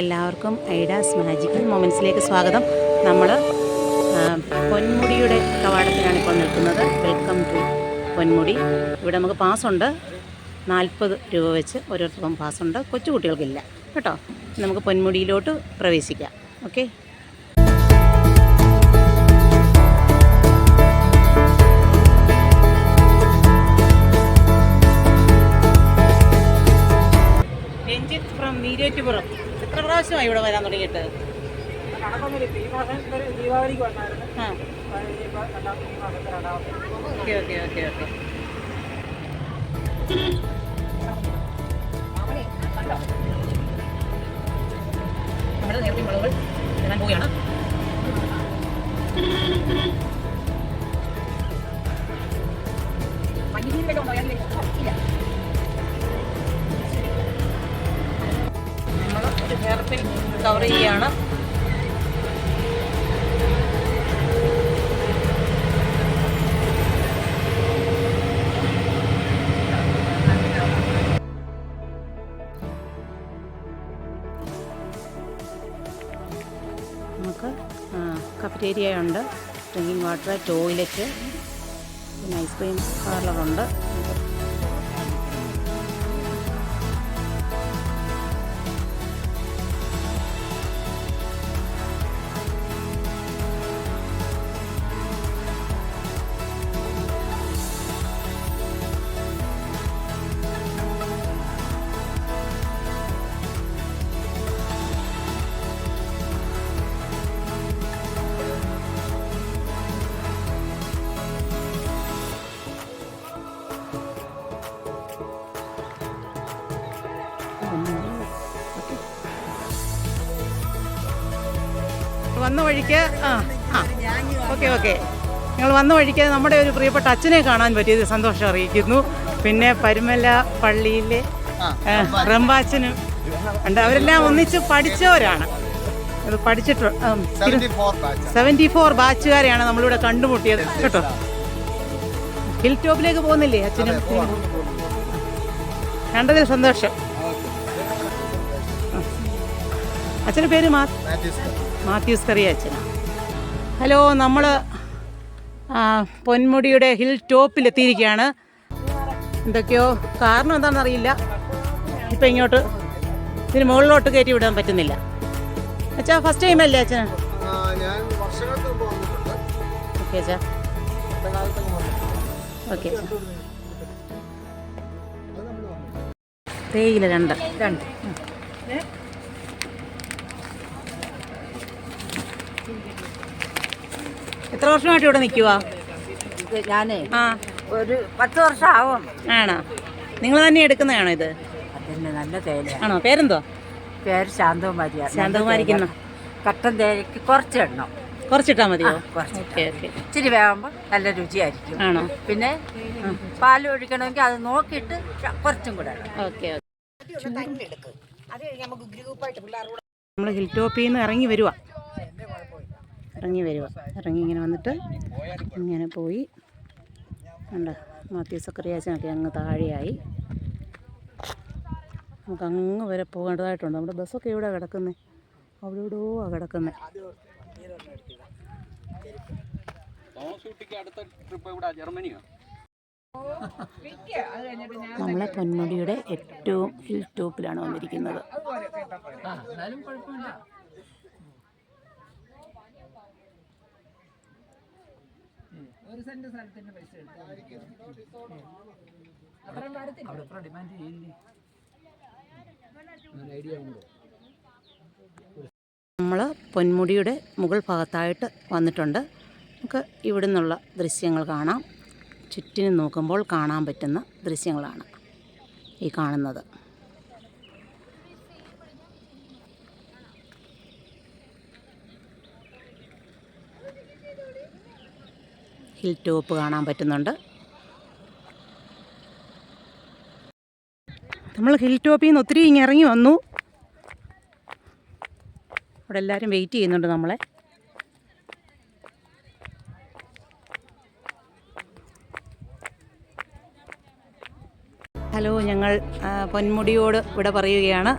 എല്ലാവർക്കും ഐഡാസ് മാജിക്കൽ മൊമെന്റ്സിലേക്ക് സ്വാഗതം. നമ്മൾ പൊന്മുടിയുടെ കവാടത്തിലാണ് ഇപ്പോൾ നിൽക്കുന്നത്. Welcome to Ponmudi. ഇവിടെ നമുക്ക് പാസ്സുണ്ട്. നാൽപ്പത് രൂപ വെച്ച് ഓരോരുത്തർക്കും പാസ്സുണ്ട്. കൊച്ചു കുട്ടികൾക്കില്ല കേട്ടോ? നമുക്ക് പൊന്മുടിയിലോട്ട് പ്രവേശിക്കാം. ഓക്കെ രഞ്ജിത്ത് ഫ്രം നീരേറ്റുപുറം എത്ര പ്രാവശ്യമായി ഇവിടെ വരാൻ തുടങ്ങിയിട്ട്? ആ. Okay okay okay okay. നമ്മുടെ നേരത്തെ മുളകൾ ഇടാൻ പോവുകയാണ്. ഹെയർ കവർ ചെയ്യുകയാണ് നമുക്ക് കഫറ്റേരിയ ഉണ്ട്. ഡ്രിങ്കിങ് വാട്ടർ ടോയ്ലറ്റ് പിന്നെ ഐസ്ക്രീം പാർലറുണ്ട് വന്ന വഴിക്ക് ആ ആ. Okay okay. നിങ്ങൾ വന്ന വഴിക്ക് നമ്മുടെ ഒരു പ്രിയപ്പെട്ട അച്ഛനെ കാണാൻ പറ്റിയത് സന്തോഷം അറിയിക്കുന്നു. പിന്നെ പരുമല പള്ളിയിലെ റംബാച്ചനും. ഉണ്ട് അവരെല്ലാം ഒന്നിച്ച് പഠിച്ചവരാണ്. അത് പഠിച്ചിട്ട് സെവന്റി ഫോർ ബാച്ചുകാരെയാണ് നമ്മളിവിടെ കണ്ടുമുട്ടിയത്. കേട്ടോ? ഹിൽ ടോപ്പിലേക്ക് പോകുന്നില്ലേ അച്ഛനും? കണ്ടതിൽ സന്തോഷം. അച്ഛന്റെ പേര് മാ മാത്യൂസ് കറിയ അച്ഛനാ ഹലോ നമ്മൾ പൊന്മുടിയുടെ ഹിൽ ടോപ്പിൽ എത്തിയിരിക്കുകയാണ് എന്തൊക്കെയോ കാരണം എന്താണെന്ന് അറിയില്ല ഇപ്പം ഇങ്ങോട്ട് ഇതിന് മുകളിലോട്ട് കയറ്റി വിടാൻ പറ്റുന്നില്ല. അച്ഛാ ഫസ്റ്റ് ടൈം അല്ലേ അച്ഛൻ ഓക്കെ അച്ഛാ. ഓക്കെ തേയില രണ്ട്. രണ്ട്. എത്ര വർഷമായിട്ട് ഇവിടെ നിൽക്കുക ഞാനേ ആ. ഒരു പത്ത് വർഷം ആവും ആണോ? നിങ്ങൾ തന്നെ എടുക്കുന്നതാണോ ഇത്? നല്ല തേയില ആണോ? പേരെന്തോ പേര് ശാന്തകുമാരി ശാന്തകുമാരിക്കുന്ന. കട്ടൻ തേയിലക്ക് കുറച്ച് എണ്ണം. കുറച്ചിട്ടാ മതിയോ? കുറച്ച് ഓക്കെ ഓക്കെ. ഇച്ചിരി വേകുമ്പോൾ നല്ല രുചിയായിരിക്കും. ആണോ? പിന്നെ പാൽ ഒഴിക്കണമെങ്കിൽ അത് നോക്കിയിട്ട് കുറച്ചും കൂടെ. ഓക്കെ നമ്മൾ ഹിൽ ടോപ്പിൽ നിന്ന് ഇറങ്ങി വരുക ഇറങ്ങി വരിക. ഇറങ്ങി ഇങ്ങനെ വന്നിട്ട് ഇങ്ങനെ പോയി. ഉണ്ട് മാത്യു സക്കറിയാച്ചനൊക്കെ അങ്ങ് താഴെയായി. നമുക്ക് അങ്ങ് വരെ പോകേണ്ടതായിട്ടുണ്ട്. നമ്മുടെ ബസ്സൊക്കെ എവിടെ കിടക്കുന്നത് അവിടെ എവിടെയോ ആ കിടക്കുന്നത് നമ്മളെ പൊന്മുടിയുടെ ഏറ്റവും ഹിൽ ടോപ്പിലാണ് വന്നിരിക്കുന്നത്. നമ്മൾ പൊന്മുടിയുടെ മുകൾ ഭാഗത്തായിട്ട് വന്നിട്ടുണ്ട്. നമുക്ക് ഇവിടെ നിന്നുള്ള ദൃശ്യങ്ങൾ കാണാം. ചുറ്റിനും നോക്കുമ്പോൾ കാണാൻ പറ്റുന്ന ദൃശ്യങ്ങളാണ് ഈ കാണുന്നത്. ഹിൽ ടോപ്പ് കാണാൻ പറ്റുന്നുണ്ട്. നമ്മൾ ഹിൽ ടോപ്പിൽ നിന്ന് ഒത്തിരി ഇങ്ങനെ ഇറങ്ങി വന്നു. അവിടെ എല്ലാവരും വെയിറ്റ് ചെയ്യുന്നുണ്ട് നമ്മളെ. ഹലോ ഞങ്ങൾ പൊന്മുടിയോട് ഇവിടെ പറയുകയാണ്.